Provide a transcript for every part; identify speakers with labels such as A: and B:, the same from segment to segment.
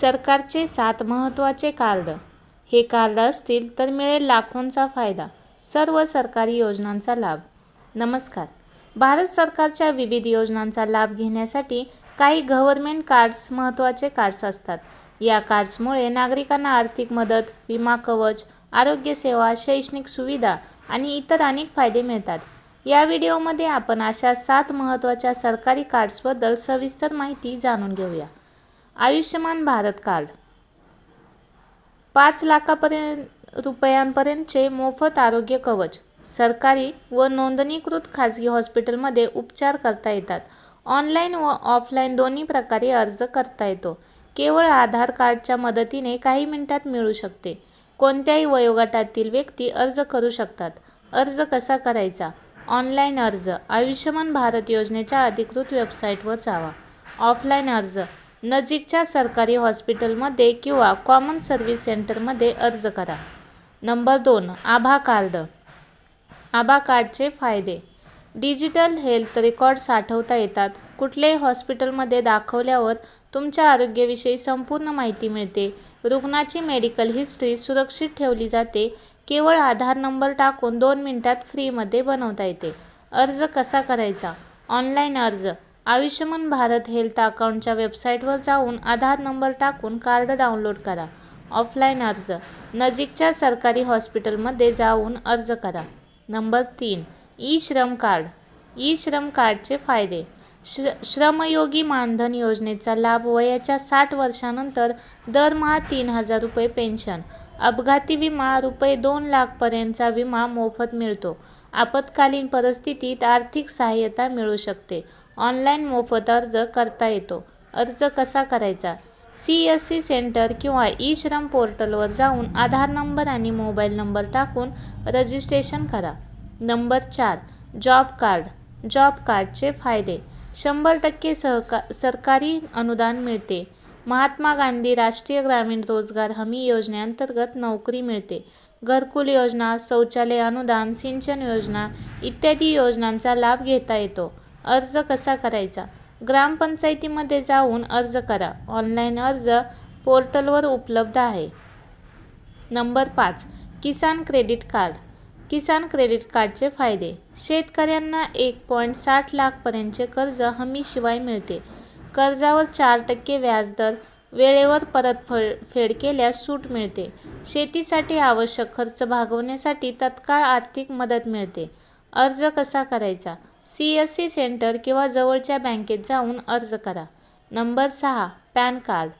A: सरकारचे सात महत्त्वाचे कार्ड. हे कार्ड असतील तर मिळेल लाखोंचा फायदा. सर्व सरकारी योजनांचा लाभ. नमस्कार. भारत सरकारच्या विविध योजनांचा लाभ घेण्यासाठी काही गव्हर्नमेंट कार्ड्स महत्त्वाचे कार्ड्स असतात. या कार्ड्समुळे नागरिकांना आर्थिक मदत विमा कवच आरोग्यसेवा शैक्षणिक सुविधा आणि इतर अनेक फायदे मिळतात. या व्हिडिओमध्ये आपण अशा सात महत्त्वाच्या सरकारी कार्ड्सबद्दल सविस्तर माहिती जाणून घेऊया. आयुष्यमान भारत कार्ड. पाच लाखापर्यंत रुपयांपर्यंतचे मोफत आरोग्य कवच. सरकारी व नोंदणीकृत खाजगी हॉस्पिटलमध्ये उपचार करता येतात. ऑनलाईन व ऑफलाईन दोन्ही प्रकारे अर्ज करता येतो. केवळ आधार कार्डच्या मदतीने काही मिनिटात मिळू शकते. कोणत्याही वयोगटातील व्यक्ती अर्ज करू शकतात. अर्ज कसा करायचा? ऑनलाईन अर्ज आयुष्यमान भारत योजनेच्या अधिकृत वेबसाईटवर जावा. ऑफलाईन अर्ज नजीकच्या सरकारी हॉस्पिटलमध्ये किंवा कॉमन सर्व्हिस सेंटरमध्ये अर्ज करा. नंबर दोन आभा कार्ड. आभा कार्डचे फायदे. डिजिटल हेल्थ रेकॉर्ड साठवता येतात. कुठल्याही हॉस्पिटलमध्ये दाखवल्यावर तुमच्या आरोग्याविषयी संपूर्ण माहिती मिळते. रुग्णाची मेडिकल हिस्ट्री सुरक्षित ठेवली जाते. केवळ आधार नंबर टाकून दोन मिनिटात फ्रीमध्ये बनवता येते. अर्ज कसा करायचा? ऑनलाईन अर्ज. आयुष्यमान भारत हेल्थ अकाउंटच्या वेबसाईटवर जाऊन आधार नंबर टाकून कार्ड डाउनलोड करा. ऑफलाईन अर्ज. नजीकच्या सरकारी हॉस्पिटलमध्ये जाऊन अर्ज करा. नंबर तीन. ई श्रम कार्ड. ई श्रम कार्डचे फायदे. श्र श्रमयोगी मानधन योजनेचा लाभ वयाच्या साठ वर्षानंतर दरमहा तीन हजार रुपये पेन्शन. अपघाती विमा रुपये दोन लाखपर्यंतचा विमा मोफत मिळतो. आपत्कालीन परिस्थितीत आर्थिक सहाय्यता मिळू शकते. ऑनलाईन मोफत अर्ज करता येतो. अर्ज कसा करायचा? सी एस सी सेंटर किंवा ई श्रम पोर्टलवर जाऊन आधार नंबर आणि मोबाईल नंबर टाकून रजिस्ट्रेशन करा. नंबर चार जॉब कार्ड. जॉब कार्डचे फायदे. शंभर टक्के सहका सरकारी अनुदान मिळते. महात्मा गांधी राष्ट्रीय ग्रामीण रोजगार हमी योजनेअंतर्गत नोकरी मिळते. घरकुल योजना शौचालय अनुदान सिंचन योजना इत्यादी योजनांचा लाभ घेता येतो. अर्ज कसा करायचा? ग्रामपंचायतीमध्ये जाऊन अर्ज करा. ऑनलाईन अर्ज पोर्टलवर उपलब्ध आहे. नंबर पाच. Kisan credit card. Kisan credit कार्डचे फायदे. शेतकऱ्यांना एक पॉईंट साठ लाखपर्यंतचे कर्ज हमीशिवाय मिळते. कर्जावर चार टक्के व्याजदर वेळेवर परतफेड फेड केल्यास सूट मिळते. शेतीसाठी आवश्यक खर्च भागवण्यासाठी तत्काळ आर्थिक मदत मिळते. अर्ज कसा करायचा? सी एस सी सेंटर किंवा जवळच्या बँकेत जाऊन अर्ज करा. नंबर सहा पॅन कार्ड.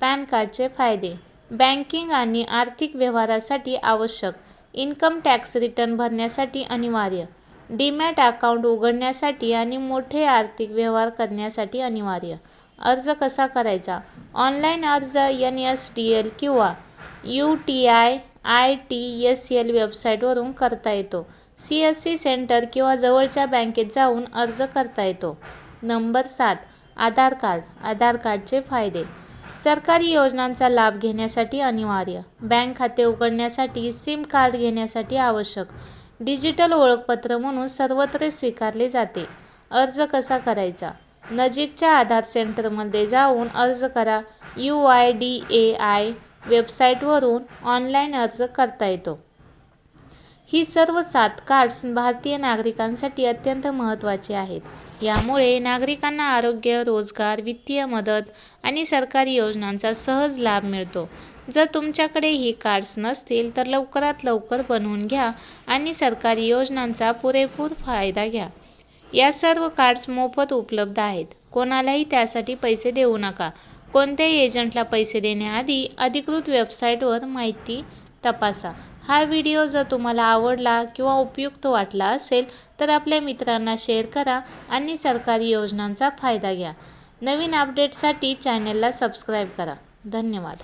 A: पॅन कार्डचे फायदे. बँकिंग आणि आर्थिक व्यवहारासाठी आवश्यक. इन्कम टॅक्स रिटर्न भरण्यासाठी अनिवार्य. डीमॅट अकाउंट उघडण्यासाठी आणि मोठे आर्थिक व्यवहार करण्यासाठी अनिवार्य. अर्ज कसा करायचा? ऑनलाईन अर्ज एन एस डी एल किंवा U T I I T S L वेबसाईटवरून करता येतो. सी एस सी सेंटर किंवा जवळच्या बँकेत जाऊन अर्ज करता येतो. नंबर सात आधार कार्ड आधार कार्डचे फायदे. सरकारी योजनांचा लाभ घेण्यासाठी अनिवार्य. बँक खाते उघडण्यासाठी सिम कार्ड घेण्यासाठी आवश्यक. डिजिटल ओळखपत्र म्हणून सर्वत्र स्वीकारले जाते. अर्ज कसा करायचा? नजीकच्या आधार सेंटरमध्ये जाऊन अर्ज करा. U I D A I वेबसाईटवरून ऑनलाईन अर्ज करता येतो. ही सर्व सात कार्ड्स भारतीय नागरिकांसाठी अत्यंत महत्त्वाची आहेत. यामुळे नागरिकांना आरोग्य रोजगार वित्तीय मदत आणि सरकारी योजनांचा सहज लाभ मिळतो. जर तुमच्याकडे ही कार्ड्स नसतील तर लवकरात लवकर बनवून घ्या आणि सरकारी योजनांचा पुरेपूर फायदा घ्या. या सर्व कार्ड्स मोफत उपलब्ध आहेत. कोणालाही त्यासाठी पैसे देऊ नका. कोणत्याही एजंटला पैसे देण्याआधी अधिकृत वेबसाईटवर माहिती तपासा. हा व्हिडिओ जर तुम्हाला आवडला किंवा उपयुक्त वाटला असेल तर आपल्या मित्रांना शेअर करा आणि सरकारी योजनांचा फायदा घ्या. नवीन अपडेटसाठी चॅनलला सबस्क्राईब करा. धन्यवाद.